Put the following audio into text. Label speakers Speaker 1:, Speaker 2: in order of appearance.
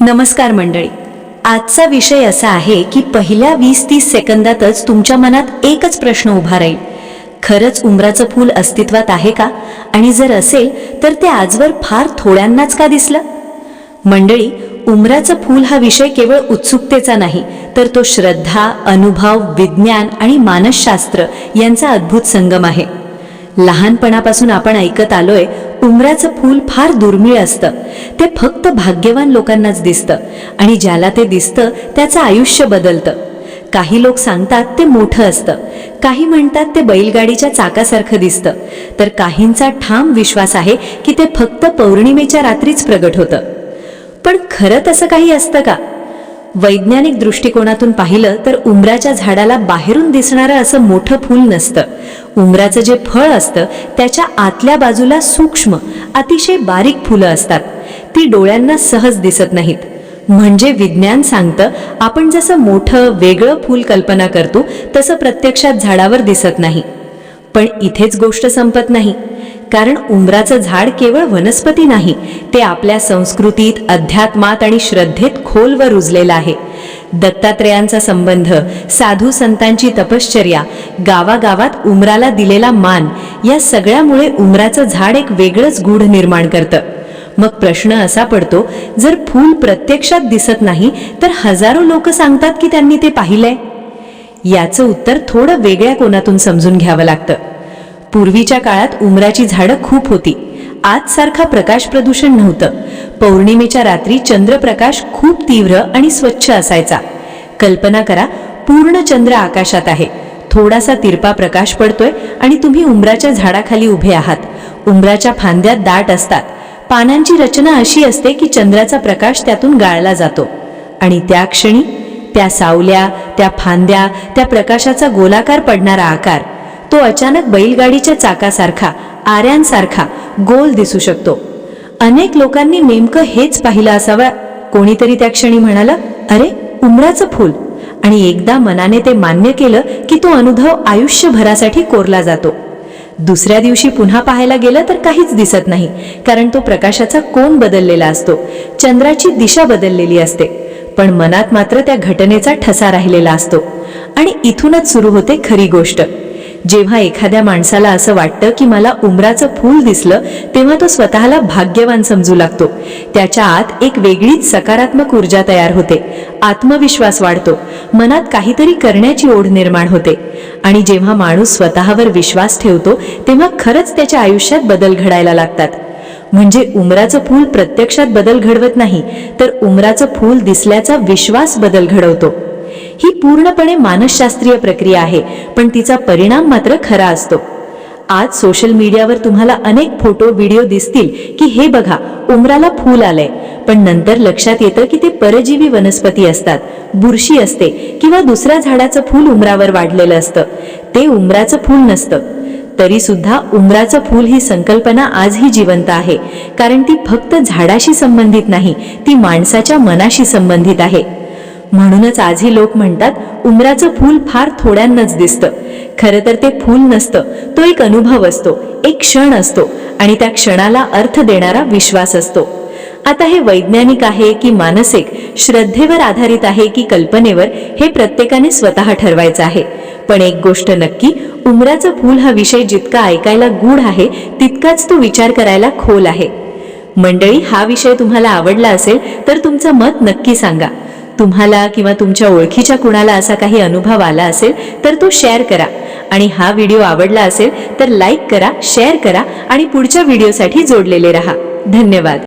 Speaker 1: नमस्कार मंडळी. आजचा विषय असा आहे की पहिल्या वीस तीस सेकंदातच तुमच्या मनात एकच प्रश्न उभा राहील. खरंच उमराचं फूल अस्तित्वात आहे का? आणि जर असेल तर ते आजवर फार थोड्यांनाच का दिसलं? मंडळी उमराचं फूल हा विषय केवळ उत्सुकतेचा नाही तर तो श्रद्धा अनुभव विज्ञान आणि मानसशास्त्र यांचा अद्भुत संगम आहे. लहानपणापासून आपण ऐकत आलोय उमराचं फूल फार दुर्मिळ असतं. ते फक्त भाग्यवान लोकांनाच दिसतं आणि ज्याला ते दिसतं त्याचं आयुष्य बदलतं. काही लोक सांगतात ते मोठं असतं. काही म्हणतात ते बैलगाडीच्या चाकासारखं दिसतं. तर काहींचा ठाम विश्वास आहे की ते फक्त पौर्णिमेच्या रात्रीच प्रगट होतं. पण खरं तसं काही असतं का? वैज्ञानिक दृष्टिकोनातून पाहिलं तर उमराच्या झाडाला बाहेरून दिसणारं असं मोठं फूल नसतं. उमराचं जे फळ असतं त्याच्या आतल्या बाजूला सूक्ष्म अतिशय बारीक फुलं असतात. ती डोळ्यांना सहज दिसत नाहीत. म्हणजे विज्ञान सांगतं आपण जसं मोठं वेगळं फूल कल्पना करतो तसं प्रत्यक्षात झाडावर दिसत नाही. पण इथेच गोष्ट संपत नाही. कारण उमराचं झाड केवळ वनस्पती नाही ते आपल्या संस्कृतीत अध्यात्मात आणि श्रद्धेत खोलवर रुजलेलं आहे. दत्तात्रेयांचा संबंध साधू संतांची तपश्चर्या गावागावात उमराला दिलेला मान या सगळ्यामुळे उमराचं झाड एक वेगळंच गूढ निर्माण करतं. मग प्रश्न असा पडतो जर फूल प्रत्यक्षात दिसत नाही तर हजारो लोक सांगतात की त्यांनी ते पाहिलंय. याचं उत्तर थोडं वेगळ्या कोनातून समजून घ्यावं लागतं. पूर्वीच्या काळात उमराची झाडं खूप होती. आजसारखा प्रकाश प्रदूषण नव्हतं. पौर्णिमेच्या रात्री चंद्रप्रकाश खूप तीव्र आणि स्वच्छ असायचा. कल्पना करा पूर्ण चंद्र आकाशात आहे. थोडासा तिरपा प्रकाश पडतोय आणि तुम्ही उमराच्या झाडाखाली उभे आहात. उमराच्या फांद्या दाट असतात. पानांची रचना अशी असते की चंद्राचा प्रकाश त्यातून गाळला जातो. आणि त्या क्षणी त्या सावल्या त्या फांद्या त्या प्रकाशाचा गोलाकार पडणारा आकार तो अचानक बैलगाडीच्या चाकासारखा आऱ्यांसारखा गोल दिसू शकतो. अनेक लोकांनी नेमकं हेच पाहिलं असावं. कोणीतरी त्या क्षणी म्हणाला अरे उमराचं फूल. आणि एकदा मनाने ते मान्य केलं की तो अनुभव आयुष्यभरासाठी कोरला जातो. दुसऱ्या दिवशी पुन्हा पाहायला गेलं तर काहीच दिसत नाही कारण तो प्रकाशाचा कोन बदललेला असतो. चंद्राची दिशा बदललेली असते. पण मनात मात्र त्या घटनेचा ठसा राहिलेला असतो. आणि इथूनच सुरू होते खरी गोष्ट. जेव्हा एखाद्या माणसाला असं वाटतं की मला उमराचं फूल दिसलं तेव्हा तो स्वतःला भाग्यवान समजू लागतो. त्याच्या आत एक वेगळीच सकारात्मक ऊर्जा तयार होते. आत्मविश्वास वाढतो. मनात काहीतरी करण्याची ओढ निर्माण होते. आणि जेव्हा माणूस स्वतःवर विश्वास ठेवतो तेव्हा खरंच त्याच्या आयुष्यात बदल घडायला लागतात. म्हणजे उमराचं फूल प्रत्यक्षात बदल घडवत नाही तर उमराचं फूल दिसल्याचा विश्वास बदल घडवतो. ही पूर्णपणे मानसशास्त्रीय प्रक्रिया आहे पण तिचा परिणाम मात्र खरा असतो. आज सोशल मीडियावर तुम्हाला अनेक फोटो व्हिडिओ दिसतील की हे बघा उमराला फूल आलंय. पण नंतर लक्षात येतं की ते परजीवी वनस्पती असतात. बुरशी असते किंवा दुसऱ्या झाडाचं फूल उमरावर वाढलेलं असतं. ते उमराचं फूल नसतं. तरी सुद्धा उमराचं फूल ही संकल्पना आजही जिवंत आहे कारण ती फक्त झाडाशी संबंधित नाही ती माणसाच्या मनाशी संबंधित आहे. म्हणूनच आजही लोक म्हणतात उमराचं फूल फार थोड्यांनाच दिसतं. खरं तर ते फूल नसतं. तो एक अनुभव असतो एक क्षण असतो आणि त्या क्षणाला अर्थ देणारा विश्वास असतो. आता हे वैज्ञानिक आहे की मानसिक श्रद्धेवर आधारित आहे की कल्पनेवर हे प्रत्येकाने स्वतः ठरवायचं आहे. पण एक गोष्ट नक्की उमराचं फूल हा विषय जितका ऐकायला गूढ आहे तितकाच तो विचार करायला खोल आहे. मंडळी हा विषय तुम्हाला आवडला असेल तर तुमचं मत नक्की सांगा. तुम्हाला किंवा तुमच्या ओळखीच्या कुणाला असा काही अनुभव आला असेल तर तो शेअर करा. आणि हा व्हिडिओ आवडला असेल तर लाईक करा शेअर करा आणि पुढच्या व्हिडिओसाठी जोडलेले रहा. धन्यवाद.